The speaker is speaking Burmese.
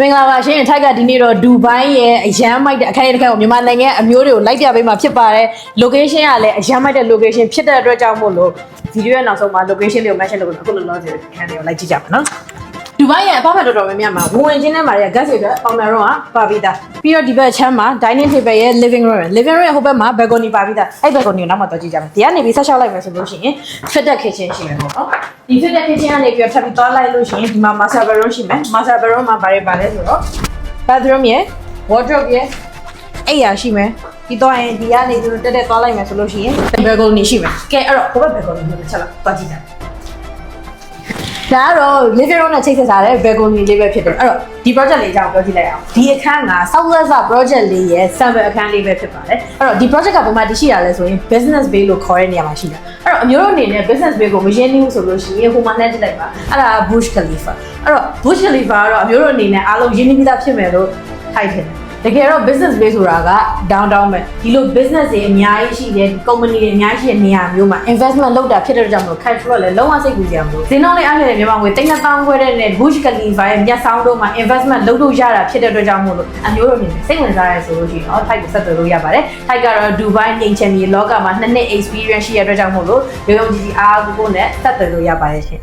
မင်္ဂလာပါရှင်ထိုက်ကဒီနေ့တော့ဒူဘိုင်းရဲ့အရန်မိုက်တဲ့အခန်းတစ်ခန်းကိုမြန်မာနိုင်ငံအမျိုးတွေကိုလိုက်ပြပေးမှာဖြစ်ပါတယ် location ကလည်းအရန်မိုက်တဲ့ location ဖြစ်တဲ့အတွက်ကြောင့်မို့လို့ဗီဒီယိုရဲ့နောက်ဆုံးမှာ location လေးကို mention လုပ်ပြီးအခုလောလောဆယ်အခန်းလေးကိုလိုက်ကြည့်ကြပါနော် ဒူဘိုင်းရဲ့အပေါက်ဖက်တော်တော်များများမှာဝင်ဝင်ချင်းထဲမှာတွေက gas တွေအတွက်ပေါင်မယ်တော့ကပါပြီးသားပြီးတော့ဒီဘက်ချမ်းမှာ dining table ရဲ့ living room ရဲ့ living room ရဲ့ဟိုဘက်မှာ balcony ပါပြီးသားအဲ့ balcony ကိုနောက်မှတော့ကြည့်ကြမယ်ဒီကနေပြီးဆက်လျှောက်လိုက်မယ်ဆိုလို့ရှိရင် fit the kitchen ရှိမယ်ပေါ့နော်ဒီ fit the kitchen ကနေပြီးတော့ထပ်ပြီးသွားလိုက်လို့ရှိရင်ဒီမှာ master bedroom ရှိမယ် master bedroom မှာဘာတွေပါလဲဆိုတော့ bathroom ရဲ့ wardrobe ရဲ့အဲ့ရရှိမယ်ပြီးတော့ရင်ဒီကနေသူတို့တက်တက်သွားလိုက်မယ်ဆိုလို့ရှိရင် balcony ရှိမယ်ကဲအဲ့တော့ဟိုဘက် balcony ကိုတစ်ချက်လောက်သွားကြည့်ကြ ဒါကတော့ living room နဲ့ချိတ်ဆက်ထားတဲ့ balcony လေးပဲဖြစ်တယ်အဲ့တော့ဒီ project လေးအကြောင်းပြောကြည့်လိုက်အောင်ဒီအခန်းက Southwest project လေးရဲ့ sample အခန်းလေးပဲဖြစ်ပါတယ်အဲ့တော့ဒီ project ကပုံမှန်တရှိရလဲဆိုရင် business bay လို့ခေါ်တဲ့နေရာမှာရှိတာအဲ့တော့အမျိုးတို့အနေနဲ့ business bay ကိုမရင်းနှီးဘူးဆိုလို့ရှိရင်ဟိုမှာနဲ့တက်လိုက်ပါအဲ့ဒါ Burj Khalifa အဲ့တော့ Burj Khalifa ကတော့အမျိုးတို့အနေနဲ့အားလုံးရင်းနှီးပြီးသားဖြစ်မယ်လို့ထိုက်တယ် တကယ်တော့ business base ဆိုတာက down down ပဲဒီလို business တွေအများကြီးရှိတယ် company တွေအများကြီးရှိတဲ့နေရာမျိုးမှာ investment လုပ်တာဖြစ်တဲ့ကြောင့်မလို့ cash flow လည်းလုံးဝစိတ်ကူစရာမလိုဈေးနှုန်းလေးအားဖြင့်မြန်မာငွေတိတ်နှစ်သောင်းခွဲတဲ့နဲ့ Burj Khalifa ရဲ့မျက်စောင်းတို့မှာ investment လုပ်လို့ရတာဖြစ်တဲ့အတွက်ကြောင့်မို့လို့အမျိုးတို့အနေနဲ့စိတ်ဝင်စားရဲဆိုလို့ရှိရင်တော့ Thai ကိုဆက်သွယ်လို့ရပါတယ် Thai ကတော့ Dubai ငိန်ချင်မြေလောကမှာနှစ်နှစ် experience ရှိရတဲ့အတွက်ကြောင့်မို့လို့ရုံရုံကြည်ကြည်အားကိုကိုနဲ့ဆက်သွယ်လို့ရပါတယ်ရှင်